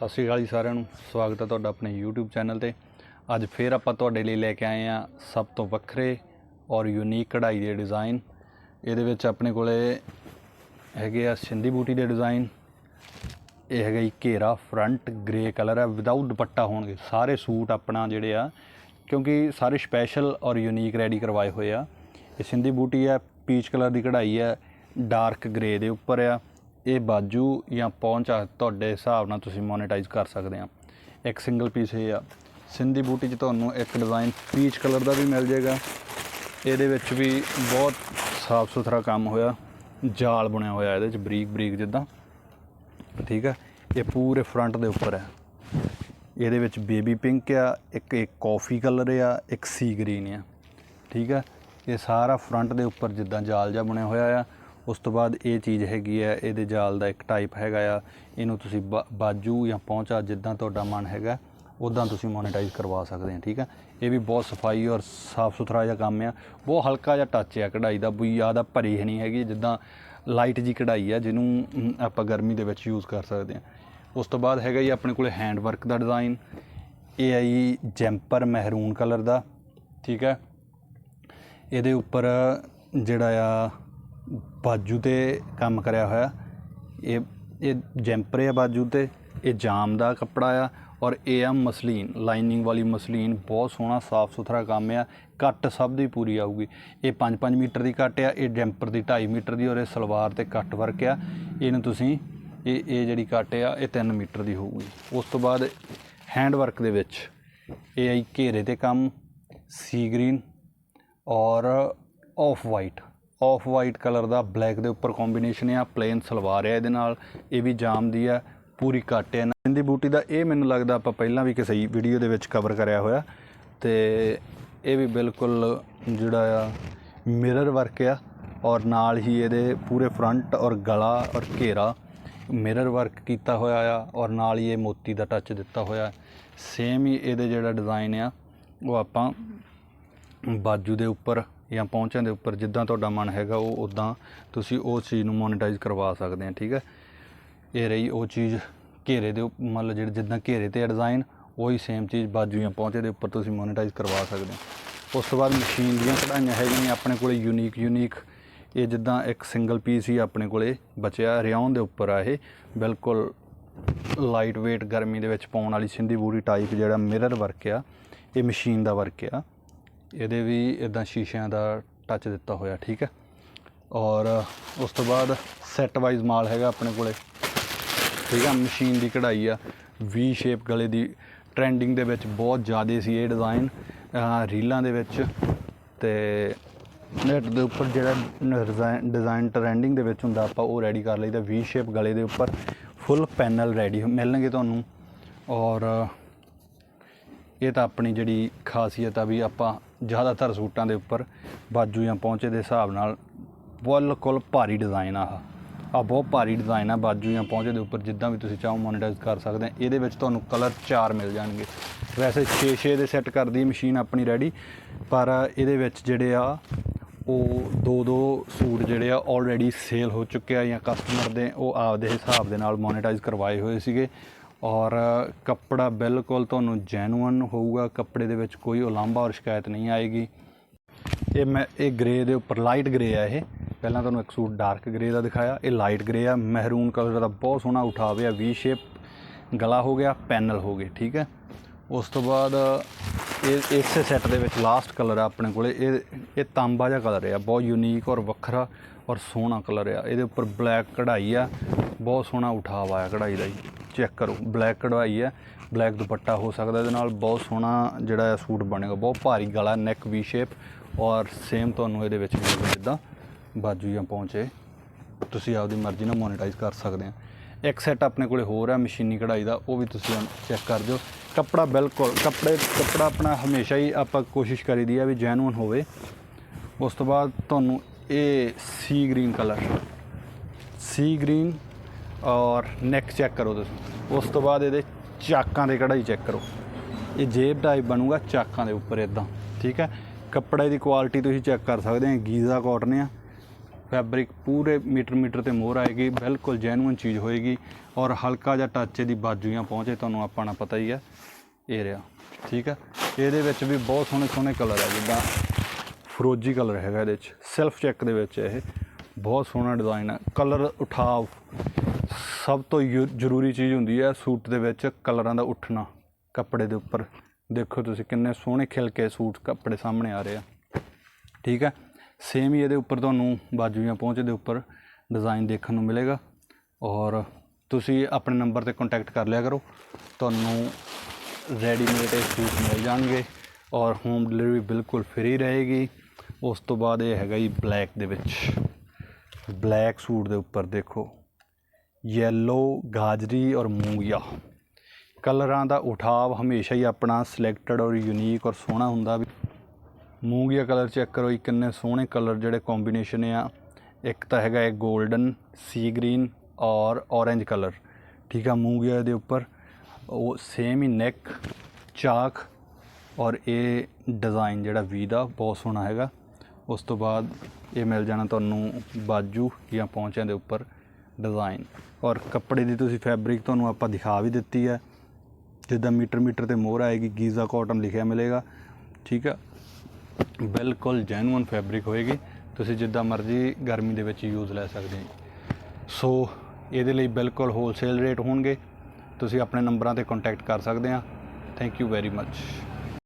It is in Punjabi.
ਸਤਿ ਸ਼੍ਰੀ ਅਕਾਲ ਜੀ ਸਾਰਿਆਂ ਨੂੰ। ਸਵਾਗਤ ਹੈ ਤੁਹਾਡਾ ਆਪਣੇ YouTube ਚੈਨਲ ਤੇ। ਅੱਜ ਫੇਰ ਆਪਾਂ ਤੁਹਾਡੇ ਲਈ ਲੈ ਕੇ ਆਏ ਆ ਸਭ ਤੋਂ ਵੱਖਰੇ ਔਰ ਯੂਨੀਕ ਕਢਾਈ ਦੇ ਡਿਜ਼ਾਈਨ ਇਹਦੇ ਵਿੱਚ ਆਪਣੇ ਕੋਲੇ ਹੈਗੇ ਆ ਸਿੰਧੀ ਬੂਟੀ ਦੇ ਡਿਜ਼ਾਈਨ ਇਹ ਹੈਗਾ ਜੀ ਘੇਰਾ ਫਰੰਟ ਗ੍ਰੇ ਕਲਰ ਹੈ ਵਿਦਆਊਟ ਦੁਪੱਟਾ ਹੋਣਗੇ। ਸਾਰੇ ਸੂਟ ਆਪਣਾ ਜਿਹੜੇ ਆ, ਕਿਉਂਕਿ ਸਾਰੇ ਸਪੈਸ਼ਲ ਔਰ ਯੂਨੀਕ ਰੈਡੀ ਕਰਵਾਏ ਹੋਏ ਆ। ਇਹ ਸਿੰਧੀ ਬੂਟੀ ਹੈ ਪੀਚ ਕਲਰ ਦੀ ਕਢਾਈ ਹੈ ਡਾਰਕ ਗ੍ਰੇ ਦੇ ਉੱਪਰ ਆ। ਇਹ ਬਾਜੂ ਜਾਂ ਪਹੁੰਚ ਆ, ਤੁਹਾਡੇ ਹਿਸਾਬ ਨਾਲ ਤੁਸੀਂ ਮੋਨੇਟਾਈਜ਼ ਕਰ ਸਕਦੇ ਆ। ਇੱਕ ਸਿੰਗਲ ਪੀਸ ਇਹ ਆ। ਸਿੰਧੀ ਬੂਟੀ 'ਚ ਤੁਹਾਨੂੰ ਇੱਕ ਡਿਜ਼ਾਈਨ ਪੀਚ ਕਲਰ ਦਾ ਵੀ ਮਿਲ ਜਾਏਗਾ। ਇਹਦੇ ਵਿੱਚ ਵੀ ਬਹੁਤ ਸਾਫ਼ ਸੁਥਰਾ ਕੰਮ ਹੋਇਆ। ਜਾਲ ਬਣਿਆ ਹੋਇਆ ਇਹਦੇ 'ਚ, ਬਰੀਕ ਬਰੀਕ ਜਿੱਦਾਂ। ਠੀਕ ਆ? ਇਹ ਪੂਰੇ ਫਰੰਟ ਦੇ ਉੱਪਰ ਹੈ ਇਹਦੇ ਵਿੱਚ ਬੇਬੀ ਪਿੰਕ ਆ, ਇੱਕ ਇੱਕ ਕਾਫੀ ਕਲਰ ਆ, ਇੱਕ ਸੀ ਗ੍ਰੀਨ ਆ। ਠੀਕ ਆ? ਇਹ ਸਾਰਾ ਫਰੰਟ ਦੇ ਉੱਪਰ ਜਿੱਦਾਂ ਜਾਲ ਜਿਹਾ ਬਣਿਆ ਹੋਇਆ ਆ। ਉਸ ਤੋਂ ਬਾਅਦ ਇਹ ਚੀਜ਼ ਹੈਗੀ ਹੈ ਇਹਦੇ ਜਾਲ ਦਾ ਇੱਕ ਟਾਈਪ ਹੈਗਾ ਆ। ਇਹਨੂੰ ਤੁਸੀਂ ਬਾ- ਬਾਜੂ ਜਾਂ ਪਹੁੰਚਾ ਜਿੱਦਾਂ ਤੁਹਾਡਾ ਮਨ ਹੈਗਾ ਉਦਾਂ ਤੁਸੀਂ ਮੋਨੇਟਾਈਜ਼ ਕਰਵਾ ਸਕਦੇ ਆ, ਠੀਕ ਹੈ ਇਹ ਵੀ ਬਹੁਤ ਸਫ਼ਾਈ ਔਰ ਸਾਫ਼ ਸੁਥਰਾ ਜਿਹਾ ਕੰਮ ਆ। ਬਹੁਤ ਹਲਕਾ ਜਿਹਾ ਟੱਚ ਆ ਕਢਾਈ ਦਾ ਕੋਈ ਜ਼ਿਆਦਾ ਭਰੀ ਨਹੀਂ ਹੈਗੀ, ਜਿੱਦਾਂ ਲਾਈਟ ਜੀ ਕਢਾਈ ਆ, ਜਿਹਨੂੰ ਆਪਾਂ ਗਰਮੀ ਦੇ ਵਿੱਚ ਯੂਜ਼ ਕਰ ਸਕਦੇ ਆ। ਉਸ ਤੋਂ ਬਾਅਦ ਹੈਗਾ ਜੀ ਆਪਣੇ ਕੋਲੇ ਹੈਂਡ ਵਰਕ ਦਾ ਡਿਜ਼ਾਈਨ ਇਹ ਹੈ ਜੀ ਜੈਂਪਰ ਮਹਿਰੂਨ ਕਲਰ ਦਾ, ਠੀਕ ਹੈ ਇਹਦੇ ਉੱਪਰ ਜਿਹੜਾ ਆ ਬਾਜੂ ਤੇ ਕੰਮ ਕਰਿਆ ਹੋਇਆ। ਇਹ ਇਹ ਜੈਂਪਰ ਆ ਬਾਜੂ ਤੇ, ਇਹ ਜਾਮ ਦਾ ਕੱਪੜਾ ਆ ਔਰ ਇਹ ਆ ਮਸਲੀਨ, ਲਾਈਨਿੰਗ ਵਾਲੀ ਮਸਲੀਨ। ਬਹੁਤ ਸੋਹਣਾ, ਸਾਫ਼ ਸੁਥਰਾ ਕੰਮ ਆ। ਕੱਟ ਸਭ ਦੀ ਪੂਰੀ ਆਊਗੀ। ਇਹ 5-5 ਮੀਟਰ ਦੀ ਕੱਟ ਆ, ਇਹ ਜੈਂਪਰ ਦੀ 2.5 ਮੀਟਰ ਦੀ ਔਰ ਇਹ ਸਲਵਾਰ ਤੇ ਕੱਟ ਵਰਕ ਆ। ਇਹਨੂੰ ਤੁਸੀਂ, ਇਹ ਇਹ ਜਿਹੜੀ ਕੱਟ ਆ, ਇਹ 3 ਮੀਟਰ ਦੀ ਹੋਊਗੀ। ਉਸ ਤੋਂ ਬਾਅਦ ਹੈਂਡ ਵਰਕ ਦੇ ਵਿੱਚ ਇਹ ਆਈ ਘੇਰੇ ਤੇ ਕੰਮ ਸੀ ਗ੍ਰੀਨ ਔਰ off white off white colour ਦਾ, ਬਲੈਕ ਦੇ ਉੱਪਰ ਕੰਬੀਨੇਸ਼ਨ ਆ ਪਲੇਨ ਸਲਵਾਰ ਆ ਇਹਦੇ ਨਾਲ, ਇਹ ਵੀ ਜਾਮ ਦੀ ਆ, ਪੂਰੀ ਕੱਟ ਆ। ਇਹਦੀ ਬੂਟੀ ਦਾ ਇਹ ਮੈਨੂੰ ਲੱਗਦਾ ਆਪਾਂ ਪਹਿਲਾਂ ਵੀ ਕਿਸੇ ਵੀਡੀਓ ਦੇ ਵਿੱਚ ਕਵਰ ਕਰਿਆ ਹੋਇਆ। ਤੇ ਇਹ ਵੀ ਬਿਲਕੁਲ ਜਿਹੜਾ ਆ ਮਿਰਰ ਵਰਕ ਆ, ਔਰ ਨਾਲ ਹੀ ਇਹਦੇ ਪੂਰੇ ਫਰੰਟ ਔਰ ਗਲਾ ਔਰ ਘੇਰਾ ਮਿਰਰ ਵਰਕ ਕੀਤਾ ਹੋਇਆ ਆ, ਔਰ ਨਾਲ ਹੀ ਇਹ ਮੋਤੀ ਦਾ ਟੱਚ ਦਿੱਤਾ ਹੋਇਆ। ਸੇਮ ਹੀ ਇਹਦੇ ਜਿਹੜਾ ਡਿਜ਼ਾਈਨ ਆ, ਉਹ ਆਪਾਂ ਬਾਜੂ ਦੇ ਉੱਪਰ ਜਾਂ ਪਹੁੰਚਾਂ ਦੇ ਉੱਪਰ ਜਿੱਦਾਂ ਤੁਹਾਡਾ ਮਨ ਹੈਗਾ, ਉਹ ਉਦਾਂ ਤੁਸੀਂ ਉਹ ਚੀਜ਼ ਨੂੰ ਮੋਨੇਟਾਈਜ਼ ਕਰਵਾ ਸਕਦੇ ਆ, ਠੀਕ ਹੈ? ਇਹ ਰਹੀ ਉਹ ਚੀਜ਼ ਘੇਰੇ ਦੇ ਉੱਪ- ਮਤਲਬ ਜਿਹੜੇ ਜਿੱਦਾਂ ਘੇਰੇ ਤੇ ਡਿਜ਼ਾਈਨ ਉਹੀ ਸੇਮ ਚੀਜ਼ ਬਾਜੂ ਜਾਂ ਪਹੁੰਚੇ ਦੇ ਉੱਪਰ ਤੁਸੀਂ ਮੋਨੇਟਾਈਜ਼ ਕਰਵਾ ਸਕਦੇ ਹੋ। ਉਸ ਤੋਂ ਬਾਅਦ ਮਸ਼ੀਨ ਦੀਆਂ ਕਢਾਈਆਂ ਹੈਗੀਆਂ ਆਪਣੇ ਕੋਲੇ ਯੂਨੀਕ ਯੂਨੀਕ ਇਹ ਜਿੱਦਾਂ ਇੱਕ ਸਿੰਗਲ ਪੀਸ ਹੀ ਆਪਣੇ ਕੋਲੇ ਬਚਿਆ ਰਿਆਉਨ ਦੇ ਉੱਪਰ ਆ ਇਹ। ਬਿਲਕੁਲ ਲਾਈਟ weight ਗਰਮੀ ਦੇ ਵਿੱਚ ਪਾਉਣ ਵਾਲੀ ਸਿੰਧੀ ਬੂਰੀ ਟਾਈਪ ਜਿਹੜਾ ਮਿਰਰ ਵਰਕ ਆ, ਇਹ ਮਸ਼ੀਨ ਦਾ ਵਰਕ ਆ। ਇਹਦੇ ਵੀ ਇਦਾਂ ਸ਼ੀਸ਼ਿਆਂ ਦਾ ਟੱਚ ਦਿੱਤਾ ਹੋਇਆ, ਠੀਕ ਹੈ? ਔਰ ਉਸ ਤੋਂ ਬਾਅਦ ਸੈੱਟ ਵਾਈਜ਼ ਮਾਲ ਹੈਗਾ ਆਪਣੇ ਕੋਲੇ। ਠੀਕ ਆ ਮਸ਼ੀਨ ਦੀ ਕਢਾਈ ਆ। ਵੀ ਸ਼ੇਪ ਗਲੇ ਦੀ ਟ੍ਰੈਂਡਿੰਗ ਦੇ ਵਿੱਚ ਬਹੁਤ ਜ਼ਿਆਦਾ ਸੀ ਇਹ ਡਿਜ਼ਾਈਨ ਰੀਲਾਂ ਦੇ ਵਿੱਚ ਤੇ ਨੈਟ ਦੇ ਉੱਪਰ ਜਿਹੜਾ ਡਿਜ਼ਾਈਨ ਟ੍ਰੈਂਡਿੰਗ ਦੇ ਵਿੱਚ ਹੁੰਦਾ, ਆਪਾਂ ਉਹ ਰੈਡੀ ਕਰ ਲਈਦਾ ਵੀ ਸ਼ੇਪ ਗਲੇ ਦੇ ਉੱਪਰ। ਫੁੱਲ ਪੈਨਲ ਰੈਡੀ ਮਿਲਣਗੇ ਤੁਹਾਨੂੰ। ਔਰ ਇਹ ਤਾਂ ਆਪਣੀ ਜਿਹੜੀ ਖਾਸੀਅਤ ਆ ਵੀ ਆਪਾਂ ਜ਼ਿਆਦਾਤਰ ਸੂਟਾਂ ਦੇ ਉੱਪਰ ਬਾਜੂ ਜਾਂ ਪਹੁੰਚੇ ਦੇ ਹਿਸਾਬ ਨਾਲ ਬਿਲਕੁਲ ਭਾਰੀ ਡਿਜ਼ਾਈਨ ਆ ਆਹ। ਆ ਬਹੁਤ ਭਾਰੀ ਡਿਜ਼ਾਈਨ ਆ, ਬਾਜੂ ਜਾਂ ਪਹੁੰਚੇ ਦੇ ਉੱਪਰ ਜਿੱਦਾਂ ਵੀ ਤੁਸੀਂ ਚਾਹੋ ਮੋਨੇਟਾਈਜ਼ ਕਰ ਸਕਦੇ ਆ। ਇਹਦੇ ਵਿੱਚ ਤੁਹਾਨੂੰ ਕਲਰ ਚਾਰ ਮਿਲ ਜਾਣਗੇ। ਵੈਸੇ 6-6 ਦੇ ਸੈੱਟ ਕਰਦੀ ਮਸ਼ੀਨ ਆਪਣੀ ਰੈਡੀ ਪਰ ਇਹਦੇ ਵਿੱਚ ਜਿਹੜੇ ਆ, ਉਹ ਦੋ ਦੋ ਸੂਟ ਜਿਹੜੇ ਆ ਆਲਰੇਡੀ ਸੇਲ ਹੋ ਚੁੱਕੇ ਆ ਜਾਂ ਕਸਟਮਰ ਦੇ, ਉਹ ਆਪਦੇ ਹਿਸਾਬ ਦੇ ਨਾਲ ਮੋਨੇਟਾਈਜ਼ ਕਰਵਾਏ ਹੋਏ ਸੀਗੇ। ਔਰ ਕੱਪੜਾ ਬਿਲਕੁਲ ਤੁਹਾਨੂੰ ਜੈਨੂਅਨ ਹੋਊਗਾ, ਕੱਪੜੇ ਦੇ ਵਿੱਚ ਕੋਈ ਉਲਾਂਭਾ ਔਰ ਸ਼ਿਕਾਇਤ ਨਹੀਂ ਆਏਗੀ। ਇਹ ਮੈਂ, ਇਹ ਗ੍ਰੇ ਦੇ ਉੱਪਰ ਲਾਈਟ ਗ੍ਰੇ ਆ ਇਹ। ਪਹਿਲਾਂ ਤੁਹਾਨੂੰ ਇੱਕ ਸੂਟ ਡਾਰਕ ਗ੍ਰੇ ਦਾ ਦਿਖਾਇਆ। ਇਹ ਲਾਈਟ ਗ੍ਰੇ ਆ ਮਹਿਰੂਨ ਕਲਰ ਦਾ ਬਹੁਤ ਸੋਹਣਾ ਉਠਾਵੇ ਆ ਵੀ ਸ਼ੇਪ ਗਲਾ ਹੋ ਗਿਆ ਪੈਨਲ ਹੋ ਗਏ, ਠੀਕ ਹੈ। ਉਸ ਤੋਂ ਬਾਅਦ ਇਹ, ਇਸੇ ਸੈੱਟ ਦੇ ਵਿੱਚ ਲਾਸਟ ਕਲਰ ਆ ਆਪਣੇ ਕੋਲੇ। ਇਹ ਇਹ ਤਾਂਬਾ ਜਿਹਾ ਕਲਰ ਆ, ਬਹੁਤ ਯੂਨੀਕ ਔਰ ਵੱਖਰਾ ਔਰ ਸੋਹਣਾ ਕਲਰ ਆ। ਇਹਦੇ ਉੱਪਰ ਬਲੈਕ ਕਢਾਈ ਆ, ਬਹੁਤ ਸੋਹਣਾ ਉਠਾਵਾ ਆ ਕਢਾਈ ਦਾ ਜੀ। ਚੈੱਕ ਕਰੋ। ਬਲੈਕ ਕਢਵਾਈ ਹੈ। ਬਲੈਕ ਦੁਪੱਟਾ ਹੋ ਸਕਦਾ ਇਹਦੇ ਨਾਲ ਬਹੁਤ ਸੋਹਣਾ ਜਿਹੜਾ ਸੂਟ ਬਣੇਗਾ। ਬਹੁਤ ਭਾਰੀ ਗਲਾ ਨੈਕ ਵੀ ਸ਼ੇਪ ਔਰ ਸੇਮ ਤੁਹਾਨੂੰ ਇਹਦੇ ਵਿੱਚ ਮਿਲੇਗਾ ਜਿੱਦਾਂ ਬਾਜੂ ਜਾਂ ਪਹੁੰਚੇ ਤੁਸੀਂ ਆਪਦੀ ਮਰਜ਼ੀ ਨਾਲ ਮੋਨੇਟਾਈਜ਼ ਕਰ ਸਕਦੇ ਆ। ਇੱਕ ਸੈੱਟ ਆਪਣੇ ਕੋਲੇ ਹੋਰ ਹੈ, ਮਸ਼ੀਨੀ ਕਢਾਈ ਦਾ। ਉਹ ਵੀ ਤੁਸੀਂ ਚੈੱਕ ਕਰ ਦਿਓ। ਕੱਪੜਾ ਬਿਲਕੁਲ, ਕੱਪੜੇ, ਕੱਪੜਾ ਆਪਣਾ ਹਮੇਸ਼ਾ ਹੀ ਆਪਾਂ ਕੋਸ਼ਿਸ਼ ਕਰੀਦੀ ਆ ਵੀ ਜੈਨੂਨ ਹੋਵੇ। ਉਸ ਤੋਂ ਬਾਅਦ ਤੁਹਾਨੂੰ ਇਹ sea green colour sea green ਔਰ ਨੈਕ ਚੈੱਕ ਕਰੋ ਤੁਸੀਂ। ਉਸ ਤੋਂ ਬਾਅਦ ਇਹਦੇ ਚਾਕਾਂ ਦੇ ਕਢਾਈ ਚੈੱਕ ਕਰੋ। ਇਹ ਜੇਬ ਟਾਈਪ ਬਣੂਗਾ ਚਾਕਾਂ ਦੇ ਉੱਪਰ ਇਦਾਂ ਠੀਕ ਹੈ? ਕੱਪੜੇ ਦੀ ਕੁਆਲਿਟੀ ਤੁਸੀਂ ਚੈੱਕ ਕਰ ਸਕਦੇ ਆ ਗੀਜ਼ਾ ਕਾਟਨ ਆ। ਫੈਬਰਿਕ ਪੂਰੇ ਮੀਟਰ ਮੀਟਰ ਤੇ ਮੋਹਰ ਆਏਗੀ, ਬਿਲਕੁਲ ਜੈਨੂਇਨ ਚੀਜ਼ ਹੋਏਗੀ ਔਰ ਹਲਕਾ ਜਿਹਾ ਟੱਚ ਇਹਦੀ ਬਾਜੂਆਂ ਪਹੁੰਚੇ, ਤੁਹਾਨੂੰ ਆਪਾਂ ਨੂੰ ਪਤਾ ਹੀ ਹੈ ਇਹ ਰਿਹਾ, ਠੀਕ ਹੈ? ਇਹਦੇ ਵਿੱਚ ਵੀ ਬਹੁਤ ਸੋਹਣੇ ਸੋਹਣੇ ਕਲਰ ਹੈ ਜਿੱਦਾਂ ਫਰੋਜੀ ਕਲਰ ਹੈਗਾ ਇਹਦੇ ਵਿੱਚ ਸੈਲਫ ਚੈੱਕ ਦੇ ਵਿੱਚ ਇਹ ਬਹੁਤ ਸੋਹਣਾ ਡਿਜ਼ਾਈਨ ਹੈ ਕਲਰ ਉਠਾਵ ਸਭ ਤੋਂ ਯੂ- ਜ਼ਰੂਰੀ ਚੀਜ਼ ਹੁੰਦੀ ਹੈ ਸੂਟ ਦੇ ਵਿੱਚ ਕਲਰਾਂ ਦਾ ਉੱਠਣਾ, ਕੱਪੜੇ ਦੇ ਉੱਪਰ। ਦੇਖੋ ਤੁਸੀਂ ਕਿੰਨੇ ਸੋਹਣੇ ਖਿਲ ਕੇ ਸੂਟ ਕੱਪੜੇ ਸਾਹਮਣੇ ਆ ਰਹੇ ਆ। ਠੀਕ ਹੈ? ਸੇਮ ਹੀ ਇਹਦੇ ਉੱਪਰ ਤੁਹਾਨੂੰ ਬਾਜੂਆਂ ਪਹੁੰਚ ਦੇ ਉੱਪਰ ਡਿਜ਼ਾਈਨ ਦੇਖਣ ਨੂੰ ਮਿਲੇਗਾ। ਔਰ ਤੁਸੀਂ ਆਪਣੇ ਨੰਬਰ ਤੇ ਕੰਟੈਕਟ ਕਰ ਲਿਆ ਕਰੋ। ਤੁਹਾਨੂੰ ਰੈਡੀਮੇਡ ਇਹ ਸੂਟ ਮਿਲ ਜਾਣਗੇ ਔਰ ਹੋਮ ਡਿਲੀਵਰੀ ਬਿਲਕੁਲ ਫ੍ਰੀ ਰਹੇਗੀ। ਉਸ ਤੋਂ ਬਾਅਦ ਇਹ ਹੈਗਾ ਜੀ ਬਲੈਕ ਦੇ ਵਿੱਚ। ਬਲੈਕ ਸੂਟ ਦੇ ਉੱਪਰ ਦੇਖੋ। ਯੈਲੋ ਗਾਜਰੀ ਔਰ ਮੂੰਗੀਆ ਕਲਰਾਂ ਦਾ ਉਠਾਵ ਹਮੇਸ਼ਾ ਹੀ ਆਪਣਾ ਸਿਲੈਕਟਡ ਔਰ ਯੂਨੀਕ ਔਰ ਸੋਹਣਾ ਹੁੰਦਾ ਵੀ। ਮੂੰਗੀਆ ਕਲਰ ਚੈੱਕ ਕਰੋ ਜੀ, ਕਿੰਨੇ ਸੋਹਣੇ ਕਲਰ ਜਿਹੜੇ ਕੰਬੀਨੇਸ਼ਨ ਆ। ਇੱਕ ਤਾਂ ਹੈਗਾ ਇਹ 골ਡਨ ਸੀ ਗ੍ਰੀਨ ਔਰ ਔਰੇਂਜ ਕਲਰ ਠੀਕ ਆ ਮੂੰਗੀਆ ਦੇ ਉੱਪਰ। ਉਹ ਸੇਮ ਹੀ ਨੈਕ ਚਾਕ ਔਰ ਇਹ ਡਿਜ਼ਾਈਨ ਜਿਹੜਾ ਵੀ ਦਾ, ਬਹੁਤ ਸੋਹਣਾ ਹੈਗਾ। ਉਸ ਤੋਂ ਬਾਅਦ ਇਹ ਮਿਲ ਜਾਣਾ ਤੁਹਾਨੂੰ ਬਾਜੂ ਜਾਂ ਪੌਂਚਿਆਂ ਦੇ ਉੱਪਰ। ਡਿਜ਼ਾਈਨ ਔਰ ਕੱਪੜੇ ਦੀ ਤੁਸੀਂ ਫੈਬਰਿਕ ਤੁਹਾਨੂੰ ਆਪਾਂ ਦਿਖਾ ਵੀ ਦਿੱਤੀ ਹੈ। ਜਿੱਦਾਂ ਮੀਟਰ ਮੀਟਰ ਤੇ ਮੋਹਰ ਆਏਗੀ, ਗੀਜ਼ਾ ਕਾਟਨ ਲਿਖਿਆ ਮਿਲੇਗਾ। ਠੀਕ ਆ ਬਿਲਕੁਲ ਜੈਨੂਇਨ ਫੈਬਰਿਕ ਹੋਏਗੀ। ਤੁਸੀਂ ਜਿੱਦਾਂ ਮਰਜ਼ੀ ਗਰਮੀ ਦੇ ਵਿੱਚ ਯੂਜ਼ ਲੈ ਸਕਦੇ ਹੋ। ਸੋ ਇਹਦੇ ਲਈ ਬਿਲਕੁਲ ਹੋਲਸੇਲ ਰੇਟ ਹੋਣਗੇ। ਤੁਸੀਂ ਆਪਣੇ ਨੰਬਰਾਂ ਤੇ ਕੰਟੈਕਟ ਕਰ ਸਕਦੇ ਆ ਥੈਂਕ ਯੂ ਵੈਰੀ ਮੱਚ